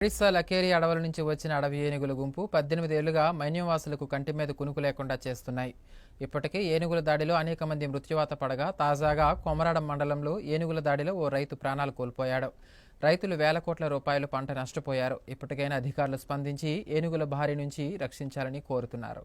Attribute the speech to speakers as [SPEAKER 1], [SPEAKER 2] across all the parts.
[SPEAKER 1] ఒడిశా లకేరి అడవుల నుంచి వచ్చిన అడవి ఏనుగుల గుంపు పద్దెనిమిది ఏళ్ళుగా మైన్యవాసులకు కంటి మీద కునుకు లేకుండా చేస్తున్నాయి. ఇప్పటికే ఏనుగుల దాడిలో అనేక మంది మృత్యువాత పడగా తాజాగా కొమరాడం మండలంలో ఏనుగుల దాడిలో ఓ రైతు ప్రాణాలు కోల్పోయాడు. రైతులు వేల కోట్ల రూపాయలు పంట నష్టపోయారు. ఇప్పటికైనా అధికారులు స్పందించి ఏనుగుల భారీ నుంచి రక్షించాలని కోరుతున్నారు.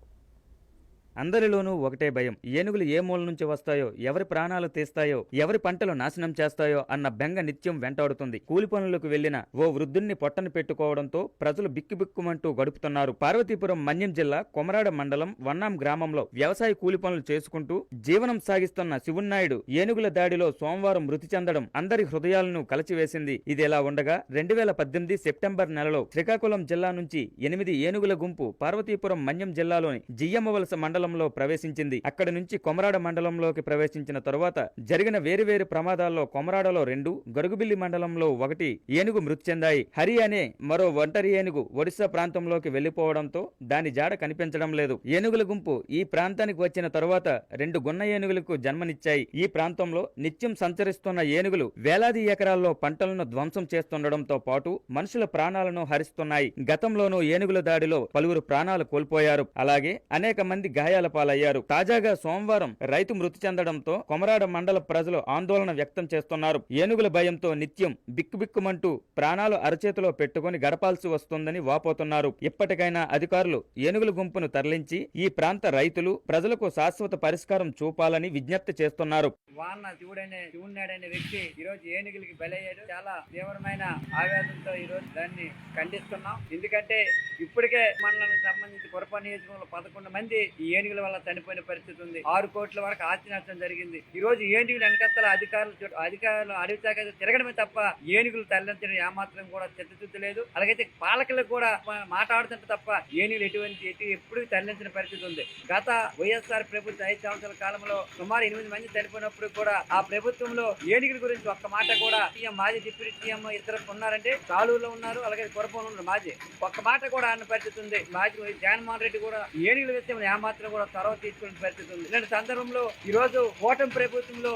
[SPEAKER 2] అందరిలోనూ ఒకటే భయం. ఏనుగులు ఏ మూల నుంచి వస్తాయో ఎవరి ప్రాణాలు తీస్తాయో ఎవరి పంటలు నాశనం చేస్తాయో అన్న బెంగ నిత్యం వెంటాడుతుంది. కూలి పనులకు వెళ్ళిన ఓ వృద్ధుణ్ణి పొట్టన పెట్టుకోవడంతో ప్రజలు బిక్కుబిక్కుమంటూ గడుపుతున్నారు. పార్వతీపురం మన్యం జిల్లా కొమరాడ మండలం వన్నాం గ్రామంలో వ్యవసాయ కూలి పనులు చేసుకుంటూ జీవనం సాగిస్తున్న శివున్నాయుడు ఏనుగుల దాడిలో సోమవారం మృతి చెందడం అందరి హృదయాలను కలచివేసింది. ఇది ఎలా ఉండగా రెండు వేల పద్దెనిమిది సెప్టెంబర్ నెలలో శ్రీకాకుళం జిల్లా నుంచి ఎనిమిది ఏనుగుల గుంపు పార్వతీపురం మన్యం జిల్లాలోని జియ్యమ్మవలస మండలంలో ప్రవేశించింది. అక్కడి నుంచి కొమరాడ మండలంలోకి ప్రవేశించిన తరువాత జరిగిన వేరువేరు ప్రమాదాల్లో కొమరాడలో రెండు గరుగుబిల్లి మండలంలో ఒకటి ఏనుగు మృతి చెందాయి. హరి అనే మరో ఒంటరి ఏనుగు ఒడిశా ప్రాంతంలోకి వెళ్ళిపోవడంతో దాని జాడ కనిపించడం లేదు. ఏనుగుల గుంపు ఈ ప్రాంతానికి వచ్చిన తరువాత రెండు గున్న ఏనుగులకు జన్మనిచ్చాయి. ఈ ప్రాంతంలో నిత్యం సంచరిస్తున్న ఏనుగులు వేలాది ఎకరాల్లో పంటలను ధ్వంసం చేస్తుండడంతో పాటు మనుషుల ప్రాణాలను హరిస్తున్నాయి. గతంలోనూ ఏనుగుల దాడిలో పలువురు ప్రాణాలు కోల్పోయారు. అలాగే అనేక మంది గాయాల పాలయ్యారు. తాజాగా సోమవారం రైతు మృతి చెందడంతో కొమరాడ మండల ప్రజలు ఆందోళన వ్యక్తం చేస్తున్నారు. ఏనుగుల భయంతో నిత్యం బిక్కుబిక్కుమంటూ ప్రాణాలు అరచేతిలో పెట్టుకుని గడపాల్సి వస్తుందని వాపోతున్నారు. ఇప్పటికైనా అధికారులు ఏనుగుల గుంపును తరలించి ఈ ప్రాంత రైతులు ప్రజలకు శాశ్వత పరిష్కారం చూపాలని విజ్ఞప్తి చేస్తున్నారు.
[SPEAKER 3] వాన శివుడనే శివున్నాడనే వ్యక్తి ఈ రోజు ఏనుగులకి బలయ్యాడు. చాలా తీవ్రమైన ఆవేదంతో ఈ రోజు దాన్ని ఖండిస్తున్నాం. ఎందుకంటే ఇప్పటికే మండలానికి సంబంధించి కొరప నియోజకవర్గంలో పదకొండు మంది ఈ ఏనుగుల వల్ల చనిపోయిన పరిస్థితి ఉంది. ఆరు కోట్ల వరకు ఆస్తి నష్టం జరిగింది. ఈ రోజు ఏనుగులు వెనకత్తల అధికారులు అధికారులు అడవి శాఖ తిరగడమే తప్ప ఏనుగులు తరలించడం ఏమాత్రం కూడా చిత్తశుద్ధి లేదు. అలాగైతే పాలకులకు కూడా మాట్లాడుతుంటే తప్ప ఏనుగులు ఎటువంటి ఎటు ఎప్పుడు తరలించిన పరిస్థితి ఉంది. గత వైఎస్ఆర్ ప్రభుత్వ ఐదు సంవత్సరాల కాలంలో సుమారు ఎనిమిది మంది చనిపోయినప్పుడు కూడా ఆ ప్రభుత్వంలో ఏనుగుల గురించి ఒక్క మాట కూడా సీఎం మాజీ డిప్యూటీ సీఎం ఇద్దరు ఉన్నారంటే చాలూరులో ఉన్నారు అలాగే కొరపంలో ఉన్నారు మాజీ. ఒక్క మాట కూడా అన్న పరిస్థితి ఉంది. మాజీ జగన్మోహన్ రెడ్డి కూడా ఏనుగుల విషయంలో ఏమాత్రం కూడా తర్వాత తీసుకునే పరిస్థితి ఉంది. ఇలాంటి సందర్భంలో ఈరోజు ఓటమి ప్రభుత్వంలో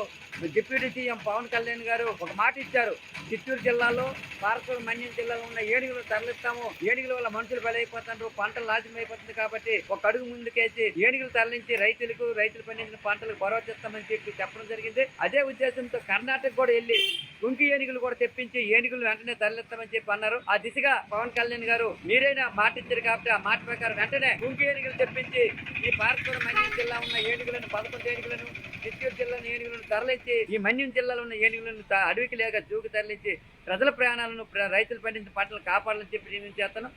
[SPEAKER 3] డిప్యూటీ సీఎం పవన్ కళ్యాణ్ గారు ఒక మాట ఇచ్చారు. చిత్తూరు జిల్లాలో పార్కూరు మన్యం జిల్లాలో ఉన్న ఏనుగులు తరలిస్తాము. ఏనుగుల వల్ల మనుషులు బలైపోతున్నారు. పంటలు నాశనం అయిపోతుంది కాబట్టి ఒక అడుగు ముందుకేసి ఏనుగులు తరలించి రైతులకు రైతులు పండించిన పంటలకు భరోసిస్తామని చెప్పి చెప్పడం జరిగింది. అదే ఉద్దేశంతో కర్ణాటక కూడా వెళ్ళి గుంకి ఏనుగులు కూడా తెప్పించి ఏనుగులు వెంటనే తరలిస్తామని చెప్పి అన్నారు. ఆ దిశగా పవన్ కళ్యాణ్ గారు మీరైనా మాట ఇచ్చారు కాబట్టి ఆ మాట ప్రకారం వెంటనే గుంకి ఏనుగులు తెప్పించి ఈ పార్కూరు మన్యం జిల్లా ఉన్న ఏనుగులను పదకొండు ఏనుగులను చిత్తూరు జిల్లా ఏనుగులను తరలించి ఈ మన్యం జిల్లాలో ఉన్న ఏనుగులను అడవికి లేక జూకి తరలించి ప్రజల ప్రయాణాలను రైతులు పండించిన పంటలు కాపాడాలని చెప్పి నేను చేస్తాను.